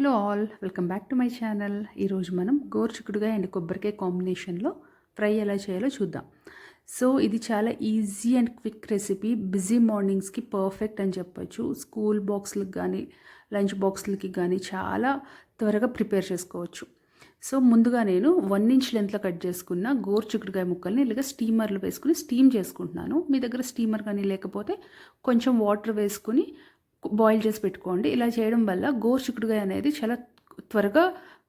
Hello all welcome back to my channel. ఈరోజు మనం గోరుచిక్కుడుగా and కొబ్బరికాయ కాంబినేషన్లో ఫ్రై ఎలా చేయాలో చూద్దాం. సో ఇది చాలా easy and quick recipe. Busy మార్నింగ్స్కి perfect అని చెప్పొచ్చు. స్కూల్ బాక్స్లకు కానీ లంచ్ బాక్స్లకి కానీ చాలా త్వరగా ప్రిపేర్ చేసుకోవచ్చు. సో ముందుగా నేను వన్ ఇంచ్ లెంత్లో కట్ చేసుకున్న గోరు చిక్కుడుకాయ ముక్కల్ని ఇలాగ స్టీమర్లో వేసుకుని స్టీమ్ చేసుకుంటున్నాను. మీ దగ్గర స్టీమర్ కానీ లేకపోతే కొంచెం వాటర్ వేసుకుని బాయిల్ చేసి పెట్టుకోండి. ఇలా చేయడం వల్ల గోరు చిక్కుడుకాయ అనేది చాలా త్వరగా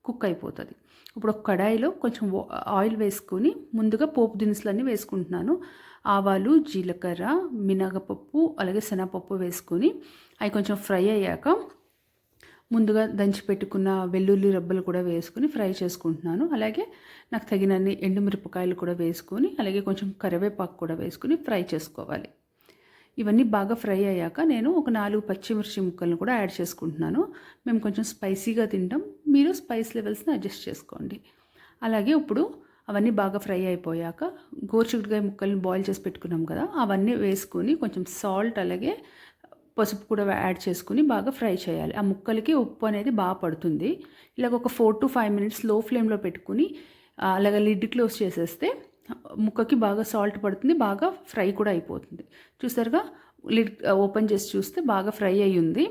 కుక్ అయిపోతుంది. ఇప్పుడు ఒక కడాయిలో కొంచెం ఆయిల్ వేసుకొని ముందుగా పోపు దినుసులన్నీ వేసుకుంటున్నాను. ఆవాలు జీలకర్ర మినగపప్పు అలాగే శనగపప్పు వేసుకొని అవి కొంచెం ఫ్రై అయ్యాక ముందుగా దంచి పెట్టుకున్న వెల్లుల్లి రబ్బలు కూడా వేసుకుని ఫ్రై చేసుకుంటున్నాను. అలాగే నాకు తగినన్ని ఎండుమిరపకాయలు కూడా వేసుకొని అలాగే కొంచెం కరివేపాకు కూడా వేసుకుని ఫ్రై చేసుకోవాలి. ఇవన్నీ బాగా ఫ్రై అయ్యాక నేను ఒక నాలుగు పచ్చిమిర్చి ముక్కలను కూడా యాడ్ చేసుకుంటున్నాను. మేము కొంచెం స్పైసీగా తింటాం. మీరు స్పైస్ లెవెల్స్ని అడ్జస్ట్ చేసుకోండి. అలాగే ఇప్పుడు అవన్నీ బాగా ఫ్రై అయిపోయాక గోరుచిక్కుడుకాయ ముక్కల్ని బాయిల్ చేసి పెట్టుకున్నాం కదా అవన్నీ వేసుకొని కొంచెం సాల్ట్ అలాగే పసుపు కూడా యాడ్ చేసుకుని బాగా ఫ్రై చేయాలి. ఆ ముక్కలకి ఉప్పు అనేది బాగా పడుతుంది. ఇలాగ ఒక ఫోర్ టు ఫైవ్ మినిట్స్లో ఫ్లేమ్లో పెట్టుకుని అలాగ లిడ్ క్లోజ్ చేసేస్తే ముక్కకి బాగా సాల్ట్ పడుతుంది బాగా ఫ్రై కూడా అయిపోతుంది. చూసారుగా? లిడ్ ఓపెన్ చేసి చూస్తే బాగా ఫ్రై అయ్యి ఉంది.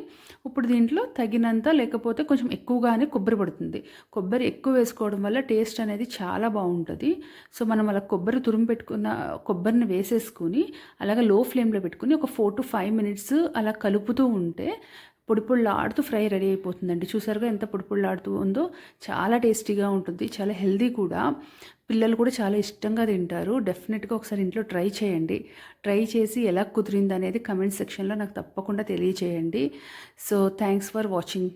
ఇప్పుడు దీంట్లో తగినంత లేకపోతే కొంచెం ఎక్కువగానే కొబ్బరి పడుతుంది. కొబ్బరి ఎక్కువ వేసుకోవడం వల్ల టేస్ట్ అనేది చాలా బాగుంటుంది. సో మనం అలా కొబ్బరి తురుము పెట్టుకున్న కొబ్బరిని వేసేసుకుని అలాగే లో ఫ్లేమ్లో పెట్టుకుని ఒక ఫోర్ టు ఫైవ్ మినిట్స్ అలా కలుపుతూ ఉంటే పొడిపుళ్ళాడుతూ ఫ్రై రెడీ అయిపోతుందండి. చూసారుగా ఎంత పొడిపుళ్ళాడుతూ ఉందో? చాలా టేస్టీగా ఉంటుంది చాలా హెల్దీ కూడా. పిల్లలు కూడా చాలా ఇష్టంగా తింటారు. డెఫినెట్గా ఒకసారి ఇంట్లో ట్రై చేయండి. ట్రై చేసి ఎలా కుదిరింది అనేది కమెంట్ సెక్షన్లో నాకు తప్పకుండా తెలియచేయండి. So thanks for watching.